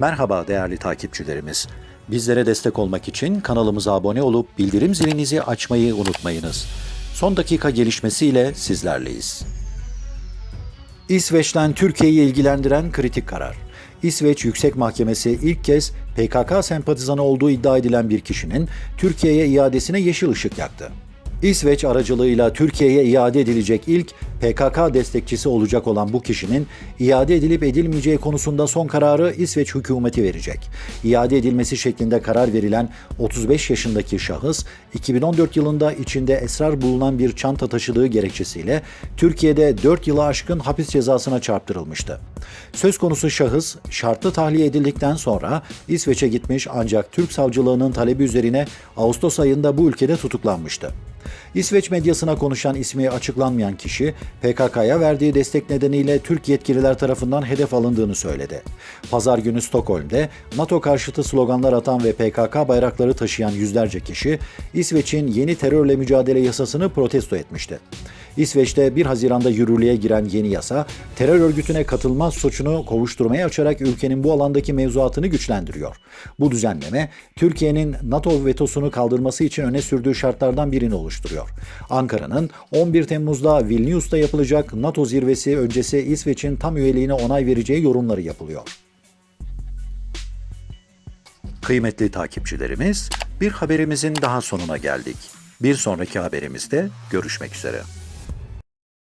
Merhaba değerli takipçilerimiz. Bizlere destek olmak için kanalımıza abone olup bildirim zilinizi açmayı unutmayınız. Son dakika gelişmesiyle sizlerleyiz. İsveç'ten Türkiye'yi ilgilendiren kritik karar. İsveç Yüksek Mahkemesi ilk kez PKK sempatizanı olduğu iddia edilen bir kişinin Türkiye'ye iadesine yeşil ışık yaktı. İsveç aracılığıyla Türkiye'ye iade edilecek ilk PKK destekçisi olacak olan bu kişinin iade edilip edilmeyeceği konusunda son kararı İsveç hükümeti verecek. İade edilmesi şeklinde karar verilen 35 yaşındaki şahıs 2014 yılında içinde esrar bulunan bir çanta taşıdığı gerekçesiyle Türkiye'de 4 yılı aşkın hapis cezasına çarptırılmıştı. Söz konusu şahıs şartlı tahliye edildikten sonra İsveç'e gitmiş ancak Türk savcılığının talebi üzerine Ağustos ayında bu ülkede tutuklanmıştı. İsveç medyasına konuşan ismi açıklanmayan kişi PKK'ya verdiği destek nedeniyle Türk yetkililer tarafından hedef alındığını söyledi. Pazar günü Stockholm'de NATO karşıtı sloganlar atan ve PKK bayrakları taşıyan yüzlerce kişi İsveç'in yeni terörle mücadele yasasını protesto etmişti. İsveç'te 1 Haziran'da yürürlüğe giren yeni yasa, terör örgütüne katılma suçunu kovuşturmaya açarak ülkenin bu alandaki mevzuatını güçlendiriyor. Bu düzenleme, Türkiye'nin NATO vetosunu kaldırması için öne sürdüğü şartlardan birini oluşturuyor. Ankara'nın 11 Temmuz'da Vilnius'ta yapılacak NATO zirvesi öncesi İsveç'in tam üyeliğine onay vereceği yorumları yapılıyor. Kıymetli takipçilerimiz, bir haberimizin daha sonuna geldik. Bir sonraki haberimizde görüşmek üzere.